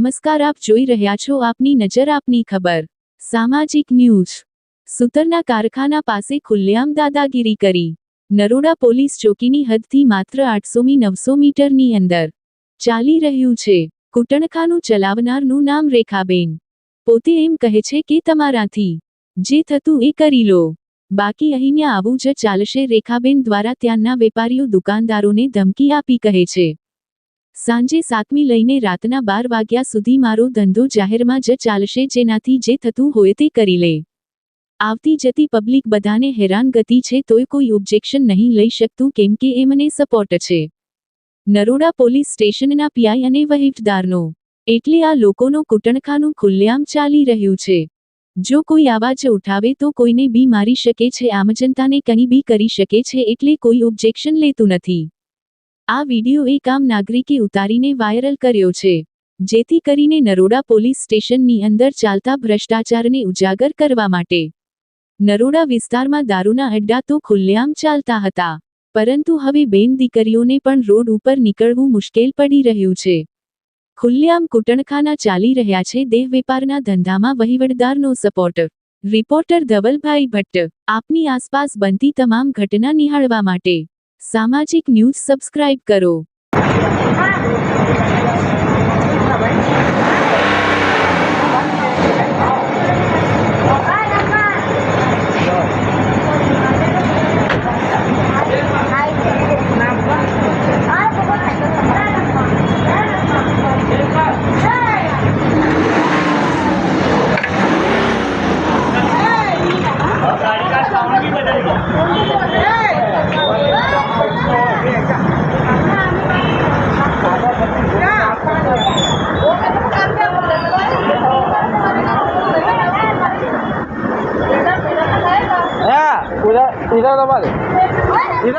નમસ્કાર, આપ જોઈ રહ્યા છો આપની નજર, આપની ખબર. સામાજિક ન્યૂઝ. સૂતરના કારખાના પાસે ખુલ્લેઆમ દાદાગીરી કરી. નરોડા પોલીસ ચોકીની હદથી માત્ર આઠસોમી, નવસો મીટરની અંદર ચાલી રહ્યું છે. કુટણખાનું ચલાવનારનું નામ રેખાબેન. પોતે એમ કહે છે કે તમારાથી જે થતું એ કરી લો. બાકી અહીંયા આવું જ ચાલશે, રેખાબેન દ્વારા ત્યાંના વેપારીઓ, દુકાનદારોને ધમકી આપી કહે છે. સાંજે સાતમી લઈને રાતના બાર વાગ્યા સુધી મારો ધંધો જાહેરમાં જ ચાલશે જેનાથી જે થતું હોય તે કરી લે. આવતી જતી પબ્લિક બધાને હેરાનગતિ છે તોય કોઈ ઓબ્જેક્શન નહીં લઈ શકતું કેમ કે એ મને સપોર્ટ છે. નરોડા પોલીસ સ્ટેશનના પીઆઈ અને વહીવટદારનો. એટલે આ લોકોનો કૂટણખાનું ખુલ્લેઆમ ચાલી રહ્યું છે. જો કોઈ આવાજ ઉઠાવે તો કોઈને બી મારી શકે છે, આમ જનતાને કંઈ બી કરી શકે છે, એટલે કોઈ ઓબ્જેક્શન લેતું નથી. આ વીડિયો એક આમ નાગરિકે ઉતારીને વાયરલ કર્યો છે, જેથી કરીને નરોડા પોલીસ સ્ટેશનની અંદર ચાલતા ભ્રષ્ટાચારને ઉજાગર કરવા માટે. નરોડા વિસ્તારમાં દારૂના અડ્ડા તો ખુલ્લેઆમ ચાલતા હતા, પરંતુ હવે બેન દીકરીઓને પણ રોડ ઉપર નીકળવું મુશ્કેલ પડી રહ્યું છે. ખુલ્લેઆમ કૂટણખાના ચાલી રહ્યા છે દેહ વેપારના ધંધામાં વહીવટદારનો સપોર્ટ. રિપોર્ટર ધવલભાઈ ભટ્ટ, આપની આસપાસ બનતી તમામ ઘટના નિહાળવા માટે. સામાજિક ન્યૂઝ સબસ્ક્રાઇબ કરો. Y nada vale.